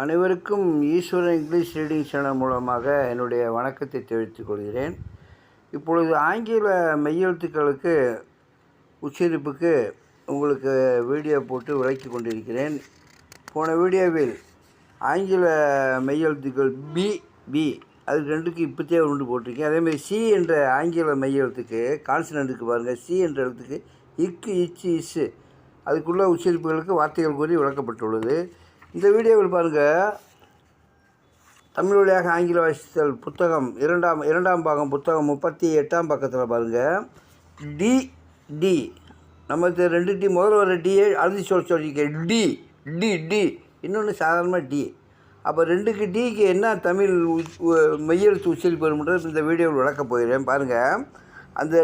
அனைவருக்கும் ஈஸ்வரன் English reading channel மூலமாக என்னுடைய வணக்கத்தை தெரிவித்துக் கொள்கிறேன். இப்பொழுது ஆங்கில மெய்யெழுத்துக்களுக்கு உச்சரிப்புக்கு உங்களுக்கு வீடியோ போட்டு விளக்கி கொண்டிருக்கிறேன். போன வீடியோவில் ஆங்கில மெய்யெழுத்துக்கள் பி பி அது ரெண்டுக்கு இப்போத்தே உண்டு போட்டிருக்கேன். அதேமாதிரி சி என்ற ஆங்கில மெய்யெழுத்துக்கு கான்சனண்ட்டுக்கு பாருங்கள் சி என்ற எழுத்துக்கு இக்கு இச்சு இஸ்ஸு அதுக்குள்ள உச்சரிப்புகளுக்கு வார்த்தைகள் கூறி விளக்கப்பட்டுள்ளது. இந்த வீடியோவில் பாருங்கள் தமிழ் வழியாக ஆங்கில வாசித்தல் புத்தகம் இரண்டாம் இரண்டாம் பாகம் புத்தகம் முப்பத்தி எட்டாம் பக்கத்தில் பாருங்கள் டி டி நம்ம ரெண்டு டி முதல்ல வர டியை அழுதி சொல் சொல்லிக்க டி டி டி இன்னொன்று சாதாரணமாக டி அப்போ ரெண்டுக்கு டிக்கு என்ன தமிழ் மெய்யெழுத்து உச்சரிப்பு வரும்ன்றது இந்த வீடியோவில் விளக்க போகிறேன். பாருங்கள் அந்த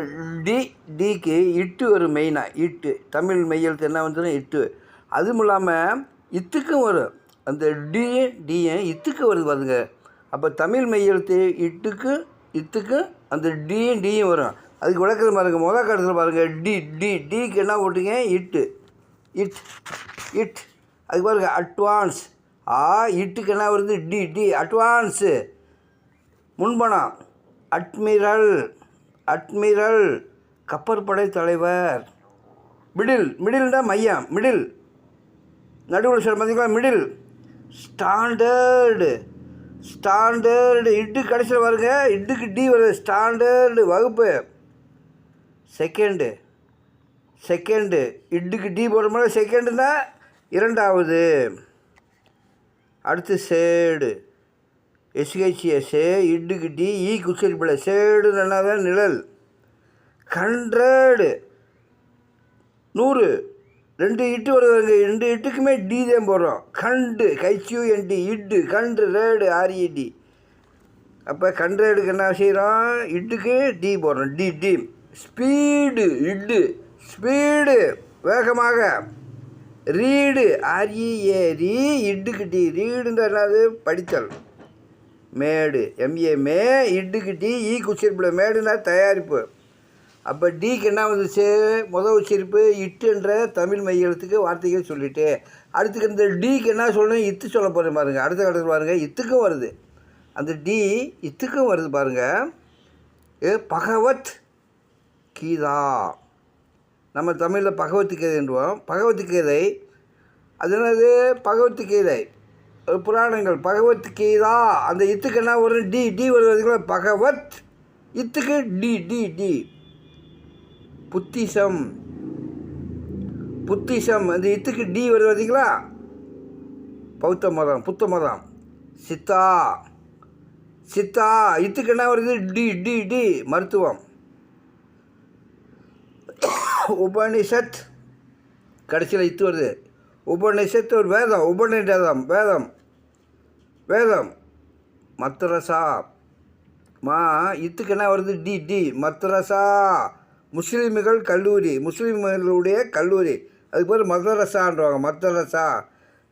டி டிக்கு இட்டு வரும் மெயினாக இட்டு. தமிழ் மெய்யெழுத்து என்ன வந்துடும் இட்டு. அதுவும் இல்லாமல் இத்துக்கும் வரும் அந்த டிஏ டிஏ இத்துக்கு வருது பாருங்க. அப்போ தமிழ் மெய்யெழுத்து இட்டுக்கு இத்துக்கு அந்த டியும் டியும் வரும். அதுக்கு விளக்குறது பாருங்க முதல் காலத்தில் பாருங்கள் டி டி டிக்கு என்ன போட்டீங்க? இட்டு. It it. அதுக்கு பாருங்க அட்வான்ஸ். ஆ இட்டுக்கு என்ன வருது? D D advance. முன்பணம். Admiral admiral. கப்பற்படை தலைவர். மிடில் மிடில்னா மையம். மிடில். நடுவில் சார் பார்த்தீங்களா மிடில் ஸ்டாண்டர்டு ஸ்டாண்டர்டு இட்டு கடைசியில் வருங்க இட்டுக்கு டி வருது. ஸ்டாண்டர்டு வகுப்பு. செகண்டு செகண்டு இட்டுக்கு டி போடுற மாதிரி செகண்டுனா இரண்டாவது. அடுத்து சேடு எஸ்ஹெச்எஸ்ஏ இட்டுக்கு டி இ குசரிப்பில் சேடு என்னதான் நிழல். ஹண்ட்ரடு நூறு. ரெண்டு இட்டு வருவாங்க ரெண்டு இட்டுக்குமே டி தான் போடுறோம். கண்டு கைச்சியூஎன்டி இட்டு கண்டு ரேடு ஆர்இடி அப்போ கண்ட்ரேடுக்கு என்ன செய்கிறோம் இட்டுக்கு டி போடுறோம். D D. Speed it. Speed வேகமாக. ரீடு ஆர்இஏ ரீ. இட்டுக்கு டி. ரீடுன்ற என்னது? படித்தல். மேடு எம்ஏ மே. இட்டுக்கு டி. ஈ குச்சிருப்பில் மேடுனா தயாரிப்பு. அப்போ டிக்கு என்ன வந்துச்சு? முதல் உச்சரிப்பு இட்டுன்ற தமிழ் மையெழுத்துக்கு வார்த்தைகள் சொல்லிட்டு அடுத்துக்கு இந்த டிக்கு என்ன சொல்லணும்? இத்து சொல்ல போகிறேன் பாருங்கள் அடுத்த கட்டத்தில் பாருங்கள் இத்துக்கும் வருது. அந்த டி இத்துக்கும் வருது பாருங்கள் ஏ பகவத் கீதா. நம்ம தமிழில் பகவத் கீதைன்றோம் பகவத் கீதை அது என்னது? பகவத் கீதை. புராணங்கள். பகவத் கீதா. அந்த இத்துக்கு என்ன வரும்? டி. டி வருவதுங்களா Bhagavad இத்துக்கு D D D. Buddhism. Buddhism அந்த இத்துக்கு டி வருது பார்த்தீங்களா? பௌத்த மதம் புத்த மதம். சித்தா. சித்தா இத்துக்கு என்ன வருது? டி டி டி மருத்துவம். உபனிஷத். கடைசியில் இத்து வருது. உபநிஷத்து ஒரு வேதம் உபநிஷதம் வேதம். வேதம். மத்ரசா. மா இத்துக்கு என்ன வருது? டி டி மத்ரசா. முஸ்லீம்கள் கல்லூரி முஸ்லீம்களுடைய கல்லூரி. அதுக்கு பேர் மதரசான்றவங்க மதரசா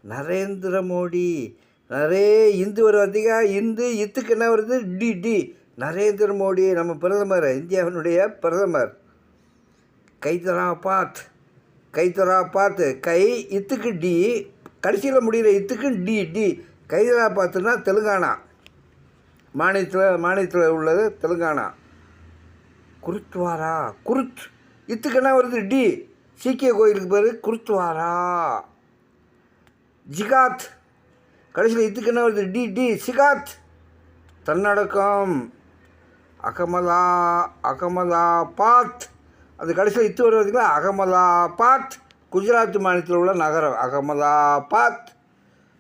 நரேந்திர மோடி நிறைய இந்து வர பார்த்தீங்க இந்து இத்துக்கு என்ன வருது? D D. நரேந்திர மோடி நம்ம பிரதமர் இந்தியாவினுடைய பிரதமர். கைதரா பாத் கைதரா பாத்து. கை இத்துக்கு டி. கடைசியில் முடிகிற இத்துக்கு டி டி. கைதரா பாத்துனா தெலுங்கானா. மாநிலத்தில் மாநிலத்தில் உள்ளது தெலுங்கானா. குருத்வாரா குருத். இத்துக்கு என்ன வருது? டி. சீக்கிய கோயிலுக்கு பேர் குருத்வாரா ஜிகாத். கடைசியில் இத்துக்கு என்ன வருது? D D. சிகாத். தன்னடக்கம். அகமதா அகமதாபாத் அது கடைசியில் இத்து வருவதுங்களா அகமதாபாத் குஜராத் மாநிலத்தில் உள்ள நகரம். அகமதாபாத்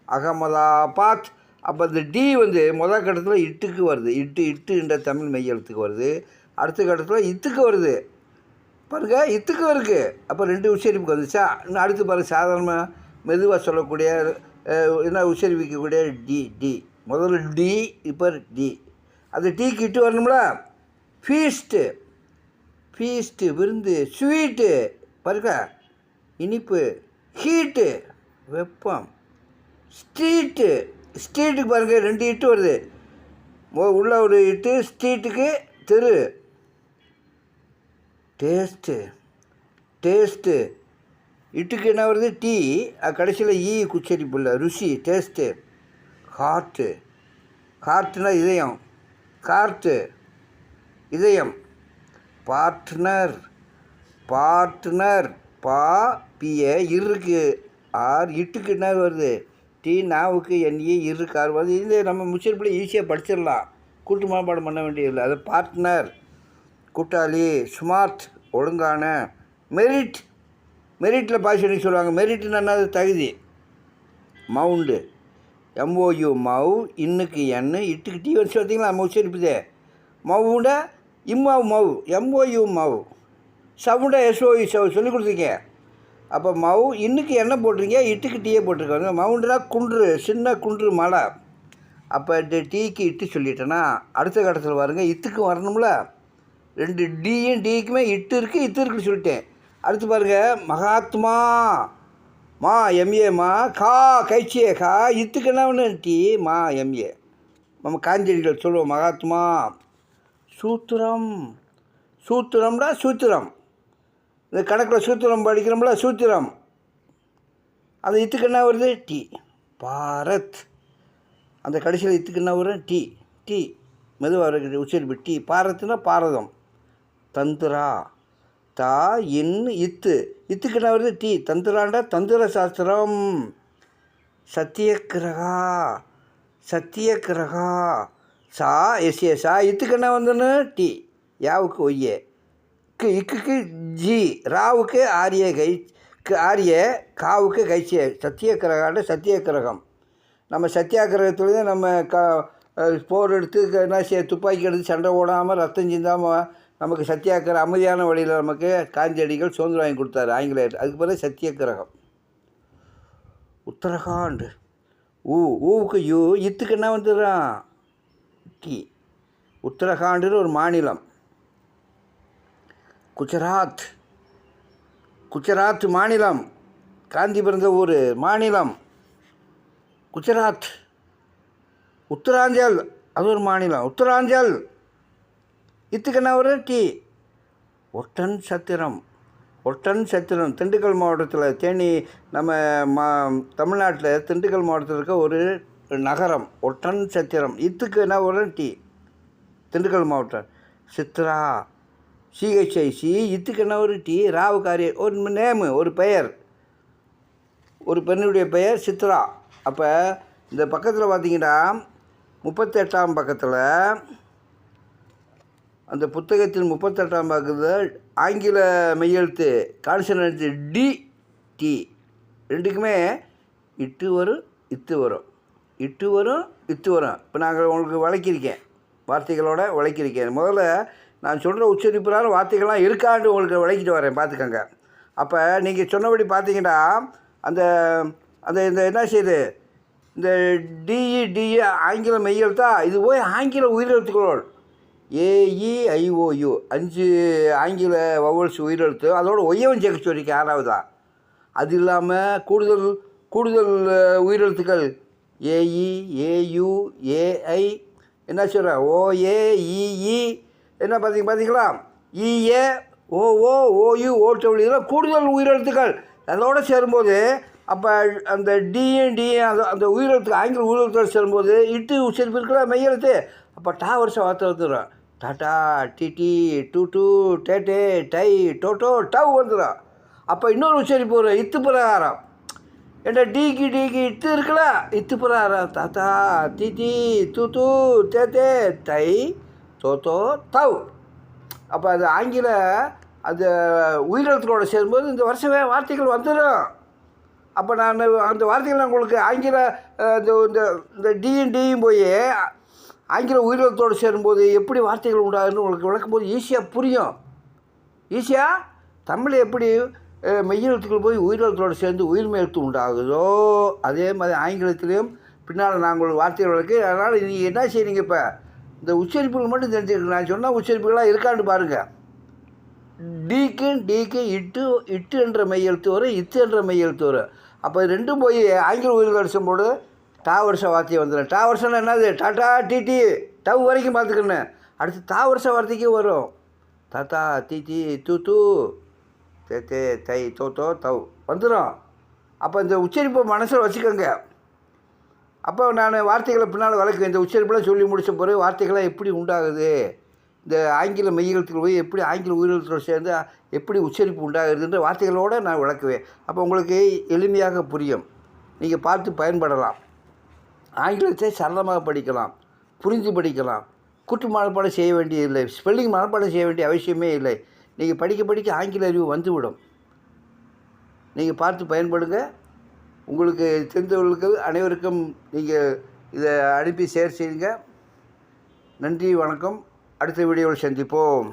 அகமதாபாத் அப்போ இந்த டி வந்து முதல் கட்டத்தில் இட்டுக்கு வருது. இட்டு இட்டு என்ற தமிழ் மெய்யெழுத்துக்கு வருது. அடுத்த கட்டத்தில் இத்துக்கு வருது. பாருங்க இத்துக்கு வருது அப்போ ரெண்டு உச்சரிப்புக்கு வந்துச்சா? இன்னும் அடுத்து பாருங்க சாதாரணமாக மெதுவாக சொல்லக்கூடிய என்ன உச்சரிப்பிக்கக்கூடிய? T T. முதல்ல டி இப்போ டி. அந்த டீக்கு இட்டு வரணும்ல? ஃபீஸ்ட்டு ஃபீஸ்ட்டு விருந்து. ஸ்வீட்டு பாருங்க இனிப்பு. ஹீட்டு வெப்பம். ஸ்ட்ரீட்டு ஸ்ட்ரீட்டுக்கு பாருங்கள் ரெண்டு இட்டு வருது. உள்ளே உள்ள ஒரு இட்டு ஸ்ட்ரீட்டுக்கு தெரு. டேஸ்ட்டு டேஸ்ட்டு இட்டுக்கு என்ன வருது? டீ. கடைசியில் ஈ குச்சரிப்பு இல்லை ருசி டேஸ்ட்டு ஹார்ட்டு ஹார்ட்னா இதயம். கார்ட்டு இதயம். பார்ட்னர் பார்ட்னர் பா பிஏ இருக்கு. ஆர் இட்டுக்கு என்ன வருது? டி நாவுக்கு என்ஏ இருக்கு. ஆர் வருது. இது நம்ம முச்சரிப்பில் ஈஸியாக படிச்சிடலாம். கூட்டு மாப்பாடம் பண்ண வேண்டியதில்லை. அது பார்ட்னர் கூட்டாளி ஸ்மார்ட் ஒழுங்கான மெரிட் மெரிட்டில் பாய்ச்சல் சொல்லுவாங்க. மெரிட்னு என்னது? தகுதி. மவுண்டு. எம்ஓயு மவ் இன்னுக்கு என் இட்டுக்கு டீ வச்சு பார்த்தீங்களா நம்ம உச்சரிப்புதே மவுண்ட இம்மாவு மவ் எம்ஓயு மவ். சவுண்ட எஸ்ஓயு சவு. சொல்லி கொடுத்தீங்க அப்போ மவு இன்னுக்கு என்ன போட்டிருக்கீங்க? இட்டுக்கு டீயே போட்டிருக்காங்க மவுண்டா குன்று சின்ன குன்று மலை அப்போ இந்த டீக்கு இட்டு சொல்லிட்டேன்னா அடுத்த கட்டத்தில் பாருங்க இத்துக்கு வரணும்ல? ரெண்டு டியும் டிக்குமே இட்டு இருக்குது இத்து இருக்குன்னு சொல்லிட்டேன். அடுத்து பாருங்க மகாத்மா மா எம்ஏ மா கா கைச்சியே கா இத்துக்கு என்ன ஒன்று டி மா எம்ஏ நம்ம காஞ்சடிகள் சொல்லுவோம் மகாத்மா சூத்திரம். சூத்திரம்னா சூத்திரம். இந்த கணக்கில் சூத்திரம் படிக்கிறோம்ல சூத்திரம். அந்த இத்துக்கு என்ன வருது? டி பாரத். அந்த கடைசியில் இத்துக்கு என்ன வரும்? T T. மெதுவாக இருக்குது உச்சரிப்பு. டி பாரத்னா பாரதம். தந்துரா. தா இன் இத்து. இத்துக்கு என்ன வருது? டி தந்துராண்டா தந்திர சாஸ்திரம் சத்தியக்கிரகா. சத்தியக்கிரகா. சா எஸ் ஏ சா. இத்துக்கு என்ன வந்துன்னு டி. யாவுக்கு ஒய்யே கு இக்குக்கு ஜி. ராவுக்கு ஆரிய கை ஆரிய காவுக்கு கைச்சிய சத்தியக்கிரகாண்ட சத்தியக்கிரகம். நம்ம சத்தியாகிரகத்துலேருந்து நம்ம க போர் எடுத்து க- என்ன செய்ய துப்பாக்கி எடுத்து சண்டை ஓடாமல் ரத்தம் சிந்தாமல் நமக்கு சத்தியாகிரக அமைதியான வழியில் நமக்கு காந்தியடிகள் சுதந்திரம் வாங்கி கொடுத்தாரு ஆங்கிலேயர். அதுக்கு பிறகு சத்தியகிரகம் உத்தரகாண்ட். ஊ ஊவுக்கு யூ இத்துக்கு என்ன வந்துடுறான் டி உத்தரகாண்டுன்னு ஒரு மாநிலம். குஜராத். குஜராத் மாநிலம். காந்தி பிறந்த ஊர் மாநிலம். குஜராத். உத்தராஞ்சல் அது ஒரு மாநிலம். உத்தராஞ்சல். இத்துக்கு என்ன ஒரு டி ஒட்டன் சத்திரம் ஒட்டன் சத்திரம். திண்டுக்கல் மாவட்டத்தில் தேனி நம்ம மா தமிழ்நாட்டில் திண்டுக்கல் மாவட்டத்தில் இருக்க ஒரு நகரம் ஒட்டன் சத்திரம். இத்துக்குன்னா ஒரு டி திண்டுக்கல் மாவட்டம். சித்ரா சிஹெச்ஐசி இத்துக்குன்னா ஒரு டி ராவுக்காரி ஒரு நேமு ஒரு பெயர். ஒரு பெண்ணுடைய பெயர் சித்ரா. அப்போ இந்த பக்கத்தில் பார்த்தீங்கன்னா முப்பத்தெட்டாம் பக்கத்தில் அந்த புத்தகத்தின் முப்பத்தெட்டாம் பக்கத்தில் ஆங்கில மெய்யெழுத்து கான்சனன்ட் டி டி ரெண்டுக்குமே இட்டு வரும் இத்து வரும். இட்டு வரும் இத்து வரும். இப்போ நாங்கள் உங்களுக்கு விளக்கியிருக்கேன். வார்த்தைகளோட விளக்கியிருக்கேன். முதல்ல நான் சொல்கிற உச்சரிப்புறான வார்த்தைகள்லாம் இருக்கான்னு உங்களுக்கு விளக்கிட்டு வரேன். பார்த்துக்கோங்க. அப்போ நீங்கள் சொன்னபடி பார்த்தீங்கன்னா அந்த அந்த இந்த என்ன செய்யுது? இந்த டிஇ டிஇ e, e ஆங்கில மெய்யெழுத்தா? இது போய் ஆங்கில உயிரெழுத்துக்களோடு ஏஇஐஓயு அஞ்சு ஆங்கில வவல்ஸ் உயிரெழுத்து. அதோட ஒய்யவன் சேர்க்க சொல்லியிருக்கேன் ஆறாவதா அது இல்லாமல் கூடுதல் கூடுதல் உயிரெழுத்துக்கள். ஏஇ ஏயு ஏஐ என்ன சொல்கிற ஓஏஇஇ என்ன பார்த்தீங்க பார்த்தீங்களா இஏ ஓஓ ஓயு ஓடபிள்யூ இதெல்லாம் கூடுதல் உயிரெழுத்துக்கள். அதோடு சேரும்போது அப்போ அந்த டிஎன் டிஎன் அந்த அந்த உயிரெழுத்து ஆங்கில உயிரெழுத்தோடு சேரும்போது இட்டு உச்சரிப்பு இருக்கிற மெய்யெழுத்து. அப்போ டா வருஷம் வார்த்தை வந்துடும் டாட்டா டிடி டூ டூ டேட்டே டை டோட்டோ டவ் வந்துடும் அப்போ இன்னொரு உச்சரிப்பு வரும் இத்து பிரகாரம். ஏண்டா டீக்கி டீக்கி இத்து இருக்குல்ல இத்து பிரகாரம். தாத்தா திதி தூ தூ தேத்தே தை தோத்தோ தவ் அப்போ அது ஆங்கில அந்த உயிரெழுத்துக்களோட சேரும்போது இந்த வருஷமே வார்த்தைகள் வந்துடும் அப்போ நான் அந்த வார்த்தைகள் நான் உங்களுக்கு ஆங்கில இந்த இந்த இந்த டியும் டியும் போய் ஆங்கில உயிரெழுத்தோடு சேரும்போது எப்படி வார்த்தைகள் உண்டாகுன்னு உங்களுக்கு விளக்கும் போது ஈஸியாக புரியும். ஈஸியாக தமிழ் எப்படி மெய்யெழுத்துக்கள் போய் உயிரெழுத்தோடு சேர்ந்து உயிர்மை எழுத்து உண்டாகுதோ அதே மாதிரி ஆங்கிலத்திலையும் பின்னால் நாங்கள் வார்த்தைகள் விளக்கு. அதனால் நீங்கள் என்ன செய்றீங்க இப்போ? இந்த உச்சரிப்புகள் மட்டும் தெரிஞ்சுக்கணும் நான் சொன்ன உச்சரிப்புகளாக இருக்கான்னு பாருங்கள் டிக்கு டிக்கு இட்டு இட்டு என்ற மெய்யெழுத்து வரும் இத்து என்ற மெய்யெழுத்து வரும். அப்போ ரெண்டும் போய் ஆங்கில உயிர் வருஷம் டா வார்த்தையை வார்த்தை வந்துடும் டாவர்ஸ்னால் என்னது டாட்டா டிடி டவ் வரைக்கும் பார்த்துக்கணும் அடுத்து தா வார்த்தைக்கு வரும். தாத்தா தீட்டி தூ தூ தே தே. தை தோ தோ தவ். வந்துடும். அப்போ இந்த உச்சரிப்பை மனசில் வச்சுக்கோங்க. அப்போ நான் வார்த்தைகளை பின்னால் விளக்குவேன் இந்த உச்சரிப்பெல்லாம் சொல்லி முடித்த பிறகு வார்த்தைகள்லாம் எப்படி உண்டாகுது? இந்த ஆங்கில மெய்யெழுத்துக்கள் போய் எப்படி ஆங்கில உயிரெழுத்துக்கள் சேர்ந்து எப்படி உச்சரிப்பு உண்டாகுதுன்ற வார்த்தைகளோடு நான் விளக்குவேன். அப்போ உங்களுக்கு எளிமையாக புரியும். நீங்கள் பார்த்து பயன்படலாம். ஆங்கிலத்தை சரளமாக படிக்கலாம் புரிந்து படிக்கலாம். குட்டு மனப்பாடம் செய்ய வேண்டியதில்லை. ஸ்பெல்லிங் மனப்பாடம் செய்ய வேண்டிய அவசியமே இல்லை. நீங்கள் படிக்க படிக்க ஆங்கில அறிவு வந்துவிடும். நீங்கள் பார்த்து பயன்படுங்க. உங்களுக்கு தெரிந்தவர்களுக்கு அனைவருக்கும் நீங்கள் இதை அனுப்பி ஷேர் செய்யுங்க. நன்றி வணக்கம். அடுத்த வீடியோவில் சந்திப்போம்.